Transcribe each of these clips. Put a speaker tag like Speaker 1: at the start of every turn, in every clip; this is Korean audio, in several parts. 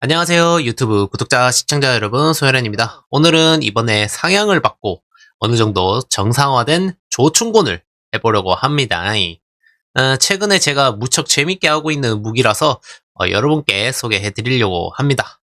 Speaker 1: 안녕하세요 유튜브 구독자 시청자 여러분 소혜련입니다. 오늘은 이번에 상향을 받고 어느 정도 정상화된 조충곤을 해보려고 합니다. 어, 최근에 제가 무척 재밌게 하고 있는 무기라서 어, 여러분께 소개해 드리려고 합니다.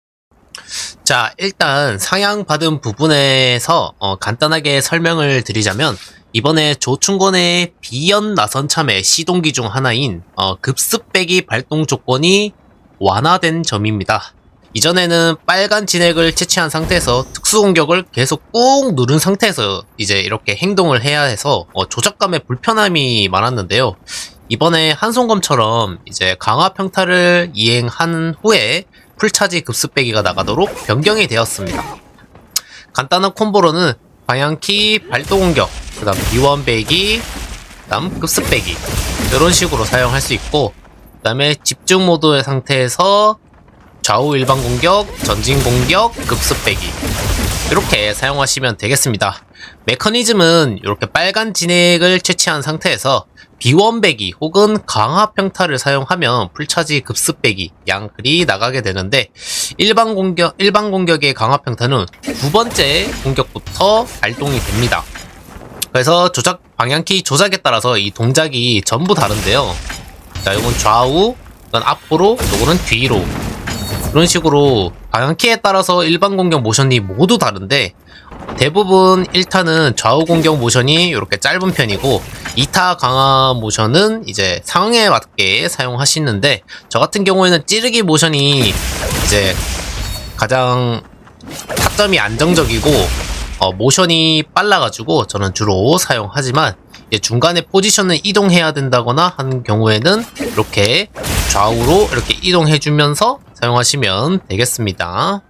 Speaker 1: 자 일단 상향 받은 부분에서 어, 간단하게 설명을 드리자면 이번에 조충곤의 비연 나선 참의 시동기 중 하나인 어, 급습 빼기 발동 조건이 완화된 점입니다. 이전에는 빨간 진액을 채취한 상태에서 특수 공격을 계속 꾹 누른 상태에서 이제 이렇게 행동을 해야 해서 어, 조작감에 불편함이 많았는데요. 이번에 한송검처럼 이제 강화 평타를 이행한 후에 풀차지 급습 빼기가 나가도록 변경이 되었습니다. 간단한 콤보로는 방향키 발동 공격, 그 다음 비원 빼기, 그 다음 급습 빼기 이런 식으로 사용할 수 있고 그 다음에 집중 모드의 상태에서 좌우 일반 공격, 전진 공격, 급습 빼기 이렇게 사용하시면 되겠습니다. 메커니즘은 이렇게 빨간 진액을 채취한 상태에서 비원 배기 혹은 강화 평타를 사용하면 풀차지 급습 배기 양글이 나가게 되는데 일반 공격 일반 공격의 강화 평타는 두 번째 공격부터 발동이 됩니다. 그래서 조작 방향키 조작에 따라서 이 동작이 전부 다른데요. 자, 이건 좌우, 이건 앞으로, 이거는 뒤로. 이런 식으로 방향키에 따라서 일반 공격 모션이 모두 다른데 대부분 1타는 좌우 공격 모션이 이렇게 짧은 편이고 2타 강화 모션은 이제 상황에 맞게 사용하시는데 저 같은 경우에는 찌르기 모션이 이제 가장 타점이 안정적이고 어, 모션이 빨라가지고 저는 주로 사용하지만 중간에 포지션을 이동해야 된다거나 하는 경우에는 이렇게 좌우로 이렇게 이동해주면서 사용하시면 되겠습니다.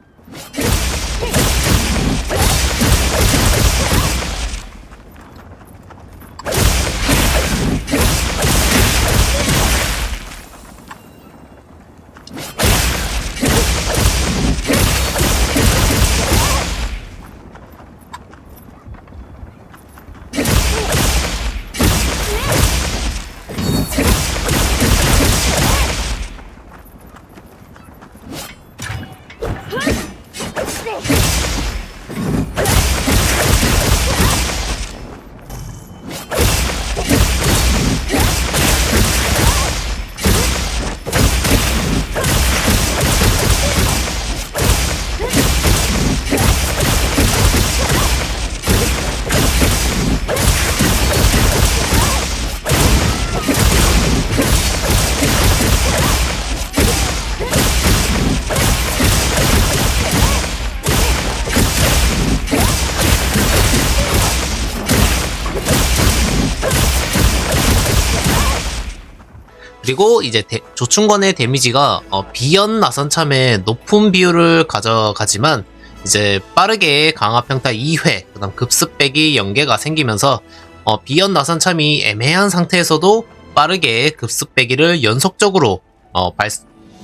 Speaker 1: 그리고 이제 대- 조충권의 데미지가 어, 비연 나선 참에 높은 비율을 가져가지만 이제 빠르게 강화 평타 2회 그 다음 급습 빼기 연계가 생기면서 어, 비연 나선 참이 애매한 상태에서도 빠르게 급습 빼기를 연속적으로 어, 발,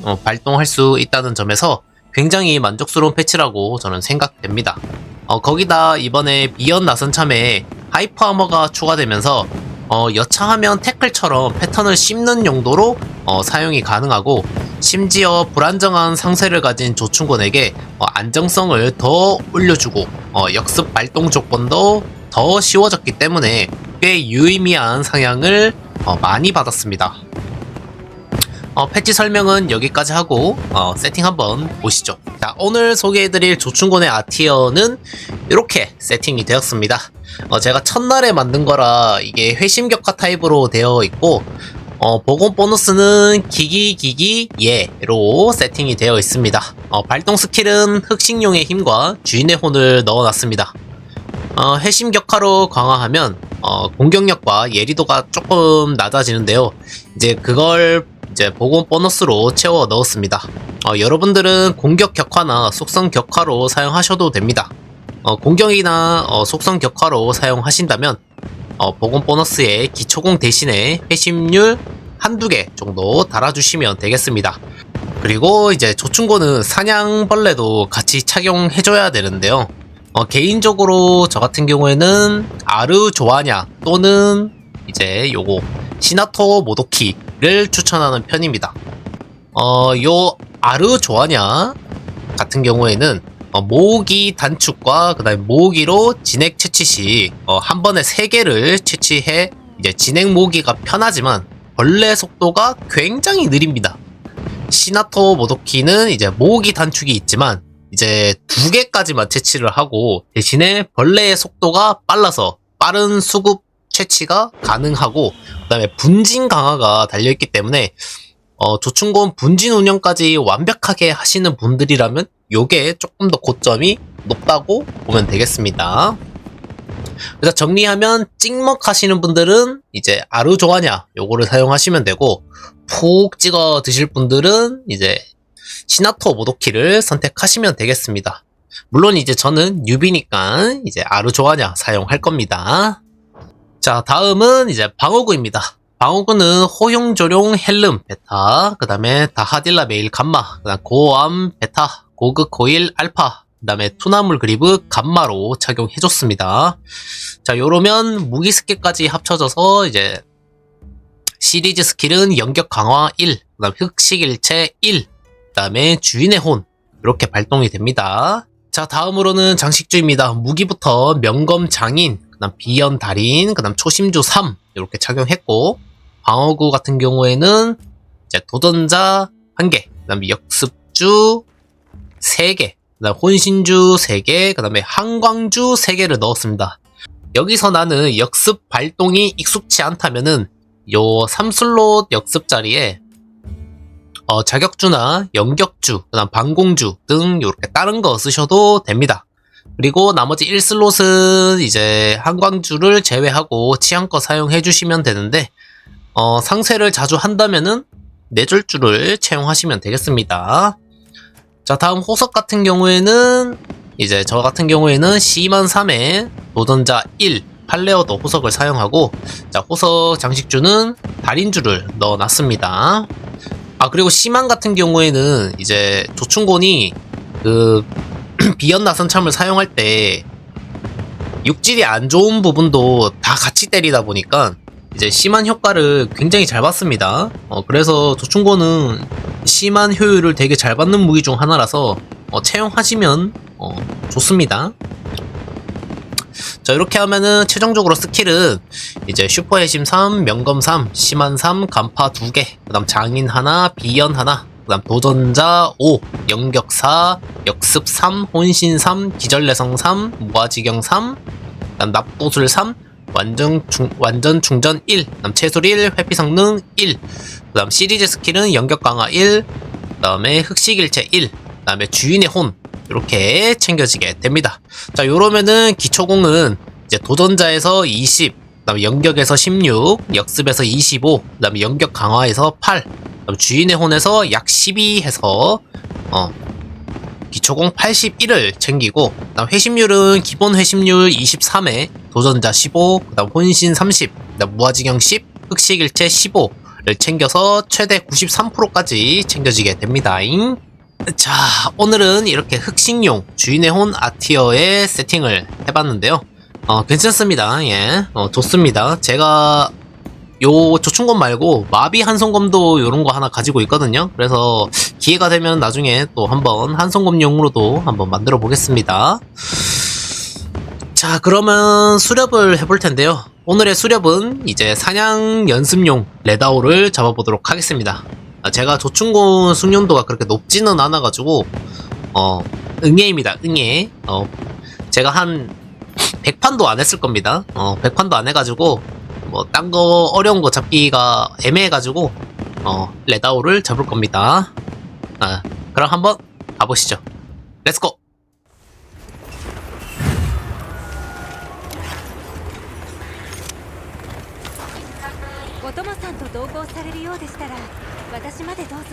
Speaker 1: 어, 발동할 수 있다는 점에서 굉장히 만족스러운 패치라고 저는 생각됩니다. 어, 거기다 이번에 비연 나선 참에 하이퍼 아머가 추가되면서 어, 여차하면 태클처럼 패턴을 씹는 용도로 어, 사용이 가능하고 심지어 불안정한 상세를 가진 조충곤에게 어, 안정성을 더 올려주고 어, 역습 발동 조건도 더 쉬워졌기 때문에 꽤 유의미한 상향을 어, 많이 받았습니다. 어, 패치 설명은 여기까지 하고 어, 세팅 한번 보시죠. 자, 오늘 소개해드릴 조충곤의 아티어는 이렇게 세팅이 되었습니다. 어, 제가 첫날에 만든 거라 이게 회심격화 타입으로 되어 있고 어, 보건 보너스는 기기기기 예로 세팅이 되어 있습니다. 어, 발동 스킬은 흑식용의 힘과 주인의 혼을 넣어놨습니다. 어, 회심 격화로 강화하면 어, 공격력과 예리도가 조금 낮아지는데요. 이제 그걸 이제 보건 보너스로 채워 넣었습니다. 어, 여러분들은 공격 격화나 속성 격화로 사용하셔도 됩니다. 어, 공격이나 어, 속성 격화로 사용하신다면 어, 보건 보너스에 기초공 대신에 회심률 한두 개 정도 달아주시면 되겠습니다. 그리고 이제 조충고는 사냥벌레도 같이 착용해줘야 되는데요. 어, 개인적으로 저 같은 경우에는 아르 조아냐 또는 이제 요거 시나토 모도키를 추천하는 편입니다. 어, 요 아르 조아냐 같은 경우에는 어, 모으기 단축과 그다음에 모으기로 진액 채취 시 어, 한 번에 세 개를 채취해 이제 진액 모으기가 편하지만 벌레 속도가 굉장히 느립니다. 시나토 모도키는 이제 모으기 단축이 있지만 이제 두 개까지만 채취를 하고 대신에 벌레의 속도가 빨라서 빠른 수급 채취가 가능하고 그다음에 분진 강화가 달려 있기 때문에 어, 조충곤 분진 운영까지 완벽하게 하시는 분들이라면 요게 조금 더 고점이 높다고 보면 되겠습니다. 그래서 정리하면 찍먹 하시는 분들은 이제 아르 조아냐 요거를 사용하시면 되고 푹 찍어 드실 분들은 이제 시나토 모도키를 선택하시면 되겠습니다. 물론 이제 저는 뉴비니까 이제 아르 조아냐 사용할 겁니다. 자 다음은 이제 방어구입니다. 방어구는 호용 조룡 헬름 베타, 그 다음에 다하딜라 메일 감마, 그 다음 고암 베타, 고극 고일 알파, 그 다음에 투나물 그리브 감마로 착용해줬습니다. 자, 요러면 무기 스킬까지 합쳐져서 이제 시리즈 스킬은 연격 강화 1, 그 다음 흑식 일체 1, 그 다음에 주인의 혼, 이렇게 발동이 됩니다. 자, 다음으로는 장식주입니다. 무기부터 명검 장인, 그 다음 비연 달인, 그 다음 초심주 3, 이렇게 착용했고, 방어구 같은 경우에는 이제 도전자 1개, 그 다음에 역습주 3개, 그 다음 혼신주 3개, 그 다음에 한광주 3개를 넣었습니다. 여기서 나는 역습 발동이 익숙치 않다면은 요 3슬롯 역습 자리에 어, 자격주나 연격주, 그 다음 방공주 등 이렇게 다른 거 쓰셔도 됩니다. 그리고 나머지 1슬롯은 이제 한광주를 제외하고 취향껏 사용해 주시면 되는데 어, 상세를 자주 한다면은 뇌절주를 채용하시면 되겠습니다. 자, 다음 호석 같은 경우에는 이제 저 같은 경우에는 C만 3에 도전자 1 팔레어도 호석을 사용하고 자, 호석 장식주는 달인주를 넣어 놨습니다. 아, 그리고 C만 같은 경우에는 이제 조충곤이 그 비연 나선참을 사용할 때 육질이 안 좋은 부분도 다 같이 때리다 보니까 이제 심한 효과를 굉장히 잘 받습니다. 어, 그래서 조충고는 심한 효율을 되게 잘 받는 무기 중 하나라서 어, 채용하시면 어, 좋습니다. 자 이렇게 하면은 최종적으로 스킬은 이제 슈퍼 해심 3, 명검 3, 심한 3, 간파 2개, 그 다음 장인 하나, 비연 하나, 그 다음 도전자 5, 영격 4, 역습 3, 혼신 3, 기절내성 3, 무아지경 3, 그 다음 납도술 3, 완전, 중, 완전 충전 1, 그 다음 채술 1, 회피 성능 1, 그 다음 시리즈 스킬은 연격 강화 1, 그 다음에 흑식 일체 1, 그 다음에 주인의 혼, 이렇게 챙겨지게 됩니다. 자, 요러면은 기초공은 이제 도전자에서 20, 그 다음에 연격에서 16, 역습에서 25, 그 다음에 연격 강화에서 8, 그 다음 주인의 혼에서 약 12 해서, 어, 기초공 81을 챙기고, 그 다음 회심률은 기본 회심률 23에 도전자 15, 그 다음 혼신 30, 그 다음 무아지경 10, 흑식일체 15를 챙겨서 최대 93%까지 챙겨지게 됩니다. 자, 오늘은 이렇게 흑식용 주인의 혼 아티어의 세팅을 해봤는데요. 어, 괜찮습니다. 예, 어, 좋습니다. 제가 요 조충검 말고 마비 한손검도 요런 거 하나 가지고 있거든요. 그래서 기회가 되면 나중에 또 한번 한손검용으로도 한번 만들어 보겠습니다. 자, 그러면 수렵을 해볼 텐데요. 오늘의 수렵은 이제 사냥 연습용 레다오를 잡아보도록 하겠습니다. 아, 제가 조충곤 숙련도가 그렇게 높지는 않아 가지고 어 응애입니다 응애 어 제가 한 100판도 안 했을 겁니다 어 100판도 안 해가지고 뭐 딴 거 어려운 거 잡기가 애매해가지고 어 레다오를 잡을 겁니다 아 그럼 한번 가보시죠 렛츠고
Speaker 2: お供さんと同行されるようでしたら私までどうぞ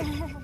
Speaker 2: Hey!